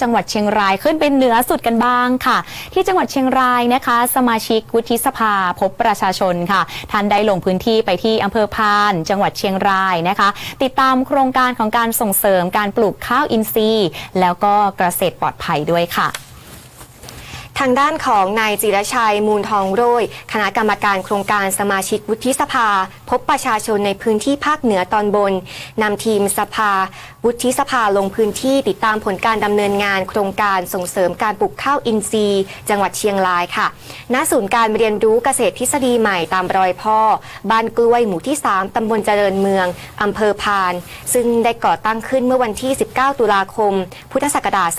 จังหวัดเชียงรายขึ้นเป็นเหนือสุดกันบ้างค่ะ ที่จังหวัดเชียงรายนะคะ สมาชิกวุฒิสภาพบประชาชนค่ะท่านได้ลงพื้นที่ไปที่อำเภอพาน จังหวัดเชียงรายนะคะ ติดตามโครงการของการส่งเสริมการปลูกข้าวอินทรีย์ แล้วก็เกษตรปลอดภัยด้วยค่ะางด้านของนายจิรชัยมูลทองโรยคณะกรรมการโครงการสมาชิกวุฒิสภา พบประชาชนในพื้นที่ภาคเหนือตอนบนนำทีมสภา วุฒิสภาลงพื้นที่ติดตามผลการดำเนินงาน โครงการส่งเสริมการปลูกข้าวอินทรีย์ จังหวัดเชียงรายค่ะณศูนย์การเรียนรู้เกษตรทฤษฎีใหม่ตามรอยพ่อ บ้านกล้วยหมู่ที่ 3 ตำบลเจริญเมืองอำเภอพาน ซึ่งได้ก่อตั้งขึ้นเมื่อวันที่ 19 ตุลาคม พุทธศักราช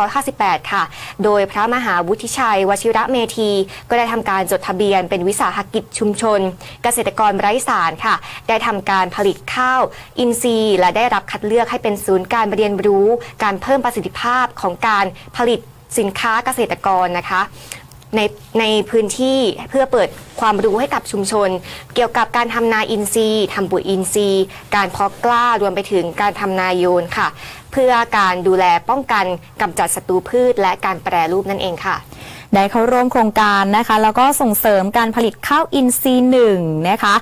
2558 ค่ะ โดยพระมหาวุฒิชัย วชิระเมธี ก็ได้ทำการจดทะเบียน เป็นวิสาหกิจชุมชน เกษตรกรไร้สารค่ะ ได้ทำการผลิตข้าว อินทรีย์ และได้รับคัดเลือกให้เป็นศูนย์การเรียนรู้ การเพิ่มประสิทธิภาพของการผลิตสินค้าเกษตรกรนะคะ ในในพื้นที่เพื่อเปิดความรู้ให้กับชุมชน เกี่ยวกับการทำนาอินทรีย์ทำปุ๋ยอินทรีย์ การเพาะกล้ารวมไปถึงการทำนาโยนค่ะ เพื่อการดูแลป้องกันกำจัดศัตรูพืช และการแปรรูปนั่นเองค่ะ ได้เข้าร่วมโครงการนะคะ แล้วก็ส่งเสริมการผลิตข้าวอินทรีย์หนึ่งนะคะ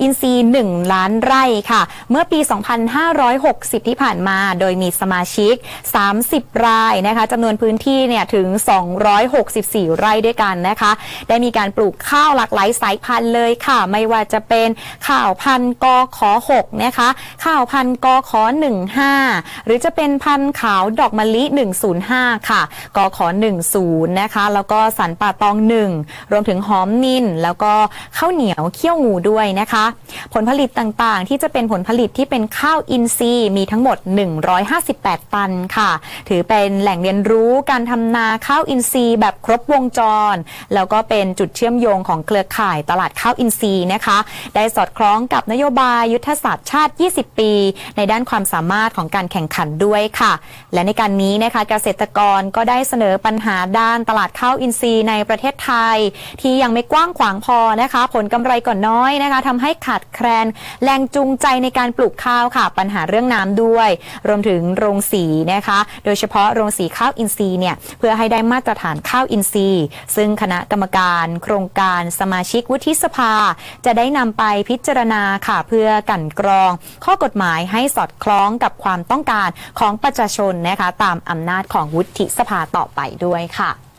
อินทรีย์1ล้านไร่ค่ะ เมื่อปี 2560 ที่ผ่านมา โดยมีสมาชิก 30 รายนะคะจำนวนพื้นที่เนี่ยถึง 264 ไร่ด้วยกันนะคะ ได้มีการปลูกข้าวหลากหลายสายพันธุ์เลยค่ะ ไม่ว่าจะเป็นข้าวพันธุ์กขอ6นะคะข้าวพันธุ์กขอ15 หรือจะเป็นพันธุ์ขาวดอกมะลิ 105 ค่ะกอขอ10 นะคะแล้วก็สันป่าตอง1รวมถึงหอมนินแล้วก็ข้าวเหนียวเขี้ยวงูด้วยนะคะ ผลผลิตต่างๆ ที่จะเป็นผลผลิตที่เป็นข้าวอินทรีย์มีทั้งหมด 158 ตันค่ะ ถือเป็นแหล่งเรียนรู้การทำนาข้าวอินทรีย์แบบครบวงจร แล้วก็เป็นจุดเชื่อมโยงของเครือข่ายตลาดข้าวอินทรีย์นะคะ ได้สอดคล้องกับนโยบายยุทธศาสตร์ชาติ 20 ปี ในด้านความสามารถของการแข่งขันด้วยค่ะ และในการนี้นะคะเกษตรกรก็ได้เสนอปัญหาด้านตลาดข้าวาอินทรีย์ในประเทศไทย ที่ยังไม่กว้างขวางพอนะคะ ผลกำไรก่อนน้อยนะคะทำให้ขาดแคลนแรงจูงใจในการปลูกข้าวค่ะ ปัญหาเรื่องน้ำด้วย รวมถึงโรงสีนะคะ โดยเฉพาะโรงสีข้าวอินทรีย์เนี่ยเพื่อให้ได้มาตรฐานข้าวอินทรีย์ ซึ่งคณะกรรมการโครงการสมาชิกวุฒิสภา จะได้นำไปพิจารณาค่ะเพื่อกันกรอง ข้อกฎหมายให้สอดคล้องกับความต้องการของประชาชนนะคะ ตามอำนาจของวุฒิสภาต่อไปด้วยค่ะ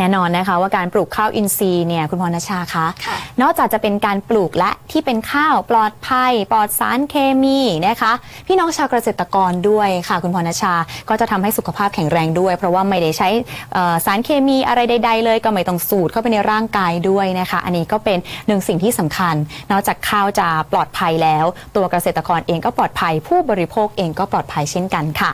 แน่นอนนะคะว่าการปลูกข้าวอินทรีย์เนี่ยคุณพรณชาคะค่ะ นอกจากจะเป็นการปลูกและที่เป็นข้าวปลอดภัย ปลอดสารเคมีนะคะ พี่น้องชาวเกษตรกรด้วยค่ะ คุณพรณชาก็จะทำให้สุขภาพแข็งแรงด้วย เพราะว่าไม่ได้ใช้เอ่อสารเคมีอะไรใด ๆ เลย ก็ไม่ต้องสูดเข้าไปในร่างกายด้วยนะคะ อันนี้ก็เป็นหนึ่งสิ่งที่สำคัญ นอกจากข้าวจะปลอดภัยแล้ว ตัวเกษตรกรเองก็ปลอดภัย ผู้บริโภคเองก็ปลอดภัยเช่นกันค่ะ